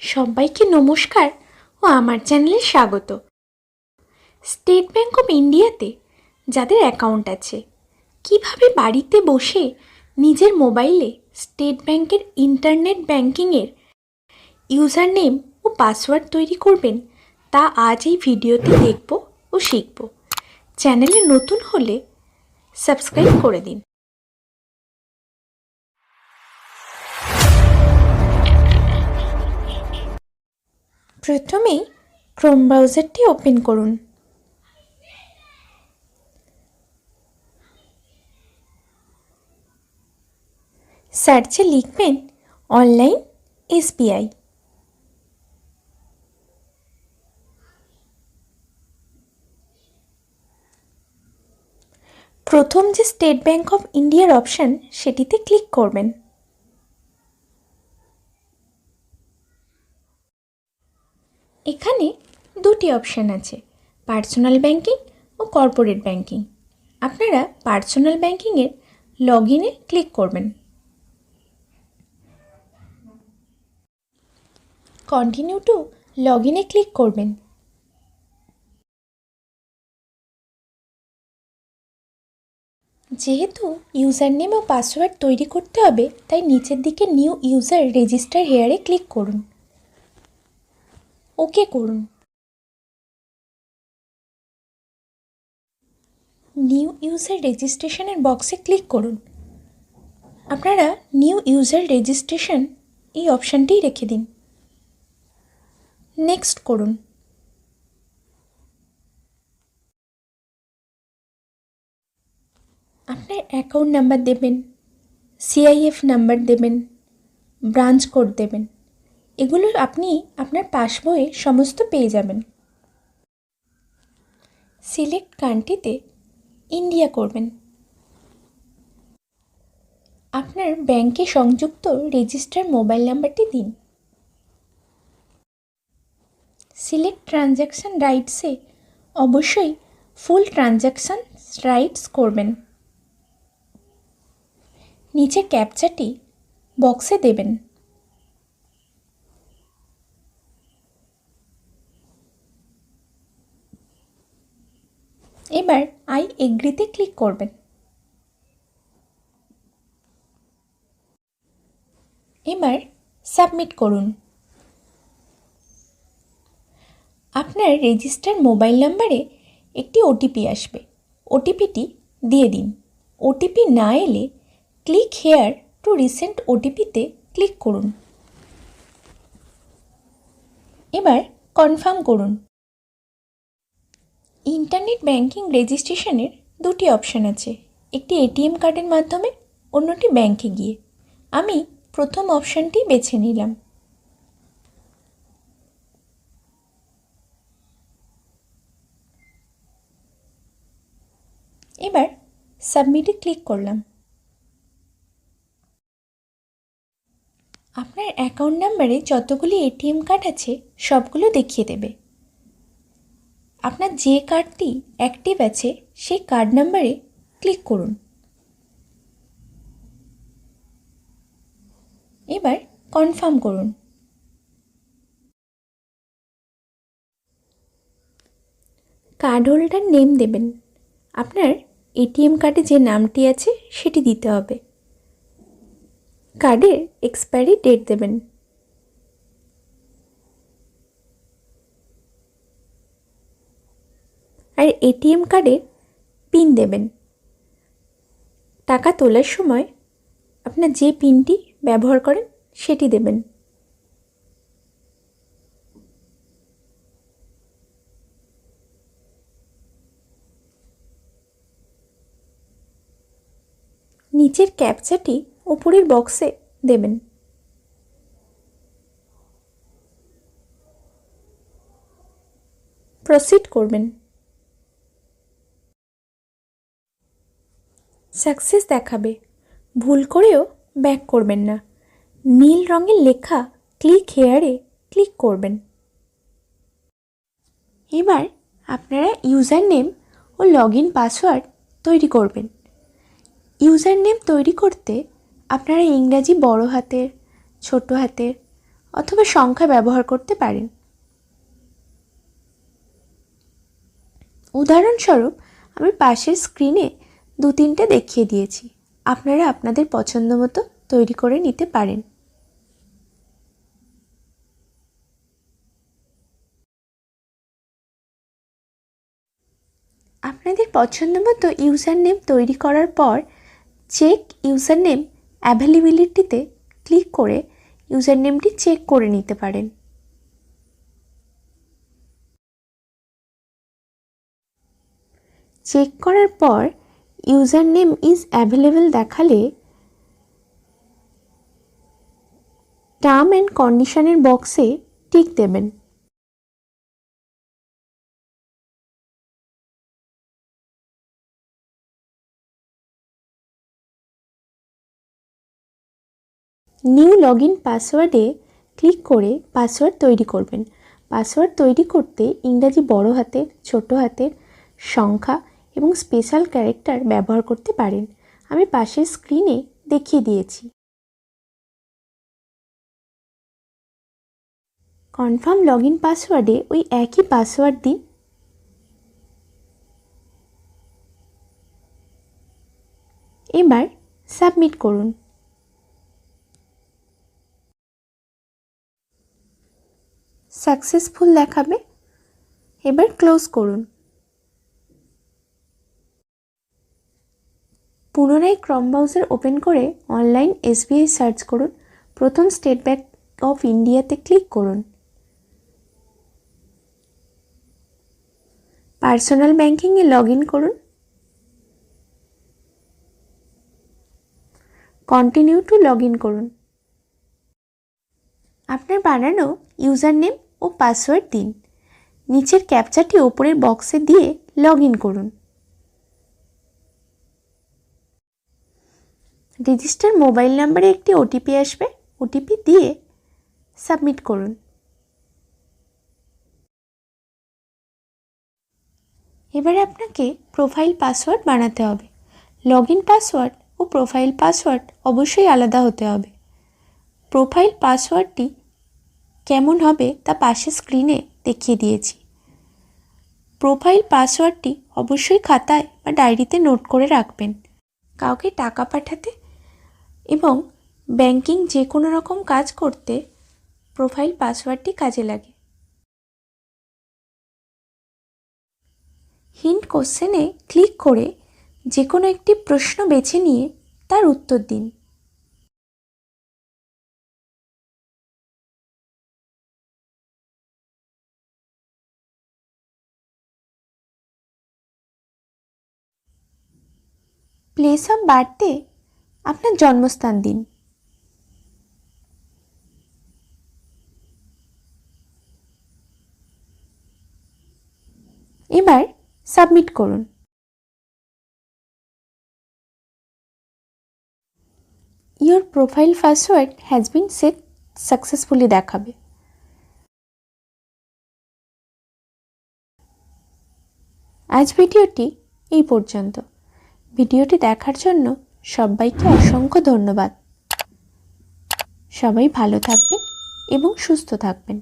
সবাইকে নমস্কার ও আমার চ্যানেলে স্বাগত। স্টেট ব্যাঙ্ক অফ ইন্ডিয়াতে যাদের অ্যাকাউন্ট আছে, কীভাবে বাড়িতে বসে নিজের মোবাইলে স্টেট ব্যাংকের ইন্টারনেট ব্যাংকিংয়ের ইউজার নেম ও পাসওয়ার্ড তৈরি করবেন, তা আজ এই ভিডিওতে দেখব ও শিখব। চ্যানেলে নতুন হলে সাবস্ক্রাইব করে দিন। প্রথমেই ক্রোম ব্রাউজারটি ওপেন করুন। সার্চে লিখবেন অনলাইন এসবিআই প্রথম যে স্টেট ব্যাংক অফ ইন্ডিয়ার অপশান সেটিতে ক্লিক করবেন। দুটি অপশান আছে, পার্সোনাল ব্যাংকিং ও কর্পোরেট ব্যাংকিং। আপনারা পার্সোনাল ব্যাংকিংয়ের লগ ইনে ক্লিক করবেন। কন্টিনিউ টু লগ ইনে ক্লিক করবেন। যেহেতু ইউজার নেম ও পাসওয়ার্ড তৈরি করতে হবে, তাই নিচের দিকে নিউ ইউজার রেজিস্টার হেয়ারে ক্লিক করুন। ওকে করুন। নিউ ইউজার রেজিস্ট্রেশনের বক্সে ক্লিক করুন। আপনারা নিউ ইউজার রেজিস্ট্রেশন এই অপশানটিই রেখে দিন। নেক্সট করুন। আপনার অ্যাকাউন্ট নাম্বার দেবেন সিআইএফ নাম্বার দেবেন ব্রাঞ্চ কোড দেবেন। এগুলো আপনি আপনার পাসবইয়ে সমস্ত পেয়ে যাবেন। সিলেক্ট কান্ট্রিতে ইন্ডিয়া করবেন। আপনার ব্যাংকে সংযুক্ত রেজিস্টার মোবাইল নাম্বারটি দিন। সিলেক্ট ট্রানজ্যাকশান রাইটসে অবশ্যই ফুল ট্রানজ্যাকশান রাইটস করবেন। নিচে ক্যাপচাটি বক্সে দেবেন। এবার আই এগ্রিতে ক্লিক করবেন। এবার সাবমিট করুন। আপনার রেজিস্টার মোবাইল নাম্বারে একটি ওটিপি আসবে। ওটিপিটি দিয়ে দিন। ওটিপি না এলে ক্লিক হেয়ার টু রিসেন্ট ওটিপিতে ক্লিক করুন। এবার কনফার্ম করুন। ইন্টারনেট ব্যাংকিং রেজিস্ট্রেশনের দুটি অপশান আছে। একটি এটিএম কার্ডের মাধ্যমে, অন্যটি ব্যাংকে গিয়ে। আমি প্রথম অপশানটি বেছে নিলাম। এবার সাবমিটে ক্লিক করলাম। আপনার অ্যাকাউন্ট নাম্বারে যতগুলি এটিএম কার্ড আছে, সবগুলো দেখিয়ে দেবে। আপনার যে কার্ডটি অ্যাক্টিভ আছে, সেই কার্ড নাম্বারে ক্লিক করুন। এবার কনফার্ম করুন। কার্ড হোল্ডার নেম দেবেন। আপনার এটিএম কার্ডে যে নামটি আছে, সেটি দিতে হবে। কার্ডের এক্সপায়ারি ডেট দেবেন। আর এটিএম কার্ডের পিন দেবেন। টাকা তোলার সময় আপনার যে পিনটি ব্যবহার করেন সেটি দেবেন। নিচের ক্যাপচাটি ওপরের বক্সে দেবেন। প্রসিড করবেন। সাকসেস দেখাবে। ভুল করেও ব্যাক করবেন না। নীল রঙের লেখা ক্লিক হেয়ারে ক্লিক করবেন। এবার আপনারা ইউজার নেম ও লগ ইন পাসওয়ার্ড তৈরি করবেন। ইউজার নেম তৈরি করতে আপনারা ইংরাজি বড় হাতের, ছোট হাতের অথবা সংখ্যা ব্যবহার করতে পারেন। উদাহরণস্বরূপ, আমি পাশের স্ক্রিনে দু তিনটে দেখিয়ে দিয়েছি। আপনারা আপনাদের পছন্দ মতো তৈরি করে নিতে পারেন। আপনাদের পছন্দ মতো ইউজার নেম তৈরি করার পর চেক ইউজার নেম অ্যাভেলেবিলিটিতে ক্লিক করে ইউজার নেমটি চেক করে নিতে পারেন। চেক করার পর ইউজার নেম ইজ অ্যাভেলেবেল দেখালে টার্ম অ্যান্ড কন্ডিশনের বক্সে টিক দেবেন। নিউ লগ ইন পাসওয়ার্ডে ক্লিক করে পাসওয়ার্ড তৈরি করবেন। পাসওয়ার্ড তৈরি করতে ইংরাজি বড় হাতের, ছোট হাতের সংখ্যা এবং স্পেশাল ক্যারেক্টার ব্যবহার করতে পারেন। আমি পাশের স্ক্রিনে দেখিয়ে দিয়েছি। কনফার্ম লগ ইন পাসওয়ার্ডে ওই একই পাসওয়ার্ড দিন। এবার সাবমিট করুন। সাকসেসফুল দেখাবে। এবার ক্লোজ করুন। পুনরায় ক্রম ব্রাউজার ওপেন করে অনলাইন এসবিআই সার্চ করুন। প্রথম স্টেট ব্যাঙ্ক অফ ইন্ডিয়াতে ক্লিক করুন। পার্সোনাল ব্যাঙ্কিংয়ে লগ ইন করুন। কন্টিনিউ টু লগ ইন করুন। আপনার বানানো ইউজার নেম ও পাসওয়ার্ড দিন। নিচের ক্যাপচারটি ওপরের বক্সে দিয়ে লগ ইন করুন। রেজিস্টার মোবাইল নাম্বারে একটি ওটিপি আসবে। ওটিপি দিয়ে সাবমিট করুন। এবারে আপনাকে প্রোফাইল পাসওয়ার্ড বানাতে হবে। লগ ইন পাসওয়ার্ড ও প্রোফাইল পাসওয়ার্ড অবশ্যই আলাদা হতে হবে। প্রোফাইল পাসওয়ার্ডটি কেমন হবে তা পাশে স্ক্রিনে দেখিয়ে দিয়েছি। প্রোফাইল পাসওয়ার্ডটি অবশ্যই খাতায় বা ডায়েরিতে নোট করে রাখবেন। কাউকে টাকা পাঠাতে এবং ব্যাংকিং যে কোনো রকম কাজ করতে প্রোফাইল, পাসওয়ার্ডটি কাজে লাগে। হিন্ট কোশ্চেনে ক্লিক করে যে কোনো একটি প্রশ্ন বেছে নিয়ে তার উত্তর দিন। প্লেস অফ বার্থে আপনার জন্মস্থান দিন। এবার সাবমিট করুন। Your profile password has been set successfully দেখাবে। আজ ভিডিওটি এই পর্যন্ত। ভিডিওটি দেখার জন্য সবাইকে অসংখ্য ধন্যবাদ। সবাই ভালো থাকবেন এবং সুস্থ থাকবেন।